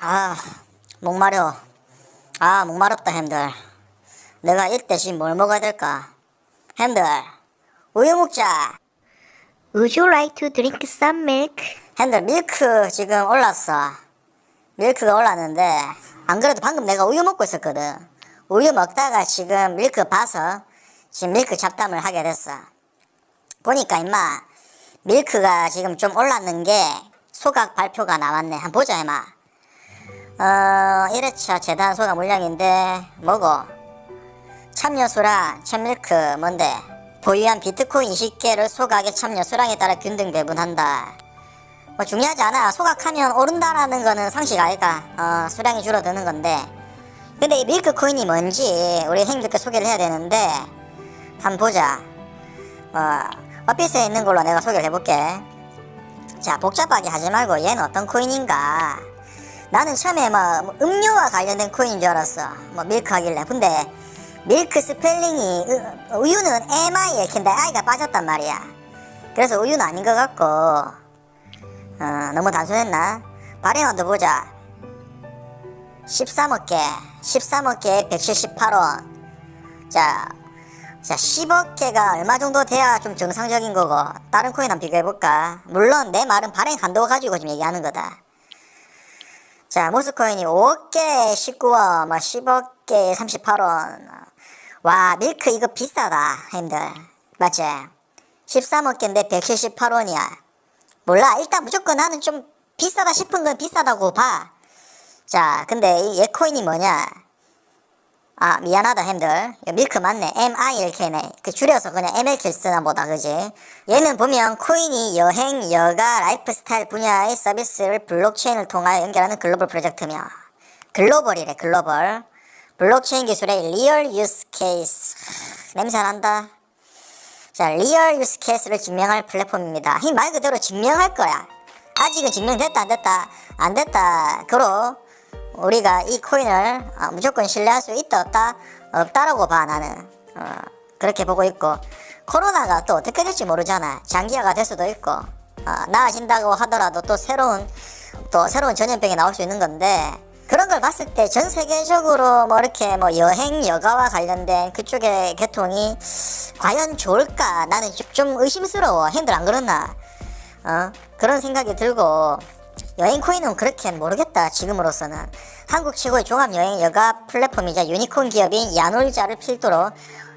아, 목마려. 아, 목마릅다, 햄들. 내가 이때씩 뭘 먹어야 될까? 햄들, 우유 먹자. Would you like to drink some milk? 햄들, 밀크 지금 올랐어. 밀크가 올랐는데, 안 그래도 방금 내가 우유 먹고 있었거든. 우유 먹다가 지금 밀크 봐서 지금 밀크 잡담을 하게 됐어. 보니까 임마, 밀크가 지금 좀 올랐는 게 소각 발표가 나왔네. 한번 보자, 임마. 어, 1회차 재단 소각 물량인데, 뭐고? 참여수랑 참밀크 뭔데? 보유한 비트코인 20개를 소각에 참여 수량에 따라 균등 배분한다. 뭐 중요하지 않아. 소각하면 오른다라는 거는 상식 아이가. 어, 수량이 줄어드는 건데. 근데 이 밀크 코인이 뭔지 우리 행님들께 소개를 해야 되는데 한번 보자. 어, 어피스에 있는 걸로 내가 소개를 해볼게. 자, 복잡하게 하지 말고 얘는 어떤 코인인가. 나는 처음에 뭐 음료와 관련된 코인인 줄 알았어. 뭐 밀크 하길래. 근데 밀크 스펠링이 으- 우유는 MI 이렇게인데 I가 빠졌단 말이야. 그래서 우유는 아닌 것 같고 어, 너무 단순했나? 발행원도 보자. 13억 개, 13억 개에 178원. 자, 자 10억 개가 얼마 정도 돼야 좀 정상적인 거고 다른 코인 한번 비교해 볼까? 물론 내 말은 발행 한도 가지고 지금 얘기하는 거다. 자, 모스코인이 5억 개에 19원, 뭐 10억 개에 38원. 와, 밀크 이거 비싸다, 형님들. 맞지? 13억 개인데 178원이야. 몰라. 일단 무조건 나는 좀 비싸다 싶은 건 비싸다고 봐. 자, 근데 이 얘코인이 뭐냐? 아, 미안하다, 햄들. 밀크 맞네. MI 이렇게 해네. 그 줄여서 그냥 MLK 쓰나 보다, 그지? 얘는 보면 코인이 여행, 여가, 라이프 스타일 분야의 서비스를 블록체인을 통하여 연결하는 글로벌 프로젝트며. 글로벌이래, 글로벌. 블록체인 기술의 리얼 유스 케이스. 냄새 난다. 자, 리얼 유스 케이스를 증명할 플랫폼입니다. 이말 그대로 증명할 거야. 아직은 증명됐다, 안 됐다, 안 됐다. 그로 우리가 이 코인을 어, 무조건 신뢰할 수 있다, 없다, 없다라고 봐, 나는. 어, 그렇게 보고 있고. 코로나가 또 어떻게 될지 모르잖아. 장기화가 될 수도 있고. 어, 나아진다고 하더라도 또 새로운, 또 새로운 전염병이 나올 수 있는 건데, 그런 걸 봤을 때 전 세계적으로 뭐 이렇게 뭐 여행 여가와 관련된 그쪽의 개통이 과연 좋을까 나는 좀- 좀 의심스러워 핸들 안 그렇나 어 그런 생각이 들고 여행 코인은 그렇게 모르겠다 지금으로서는 한국 최고의 종합 여행 여가 플랫폼이자 유니콘 기업인 야놀자를 필두로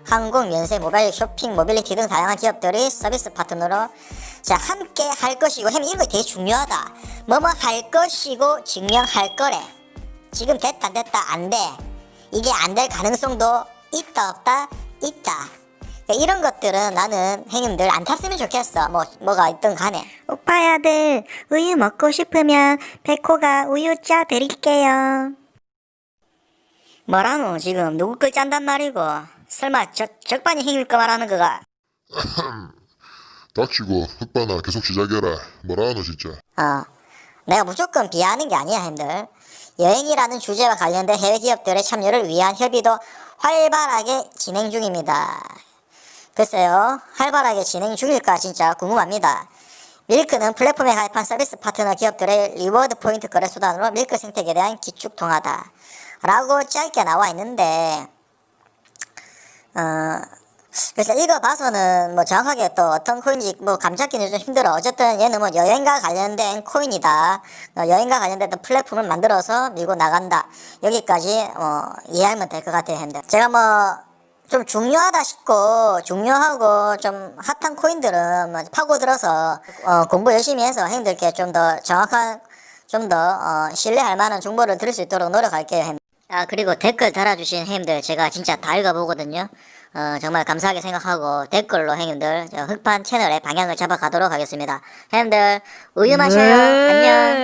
항공 연세 모바일 쇼핑 모빌리티 등 다양한 기업들이 서비스 파트너로 자 함께 할 것이고 햄 이거 되게 중요하다 뭐뭐 할 것이고 증명할 거래 지금 됐다 안 됐다 안 돼. 이게 안 될 가능성도 있다 없다 있다. 그러니까 이런 것들은 나는 행님들 안 탔으면 좋겠어. 뭐 뭐가 있든 간에. 오빠야들, 우유 먹고 싶으면 백호가 우유 짜 드릴게요. 뭐라노 지금 누구 걸 짠단 말이고. 설마 적 적반이 행일 거 말하는 거가. 닥치고 흑바나 계속 시작해라 뭐라 너 진짜 어. 내가 무조건 비하하는 게 아니야 형들. 여행이라는 주제와 관련된 해외 기업들의 참여를 위한 협의도 활발하게 진행 중입니다. 글쎄요, 활발하게 진행 중일까 진짜 궁금합니다. 밀크는 플랫폼에 가입한 서비스 파트너 기업들의 리워드 포인트 거래 수단으로 밀크 생태계에 대한 기축 통하다. 라고 짧게 나와 있는데, 어, 그래서 읽어봐서는 뭐 정확하게 또 어떤 코인인지 뭐 감잡기는 좀 힘들어. 어쨌든 얘는 뭐 여행과 관련된 코인이다. 어, 여행과 관련된 플랫폼을 만들어서 밀고 나간다. 여기까지 어, 이해하면 될 것 같아요. 제가 뭐 좀 중요하다 싶고 중요하고 좀 핫한 코인들은 뭐 파고들어서 어, 공부 열심히 해서 형님들께 좀 더 정확한 좀 더 어, 신뢰할 만한 정보를 들을 수 있도록 노력할게요. 형님. 아 그리고 댓글 달아주신 형님들 제가 진짜 다 읽어보거든요. 어, 정말 감사하게 생각하고 댓글로 형님들 저 흑판 채널의 방향을 잡아가도록 하겠습니다. 형님들 우유 마셔요. 안녕.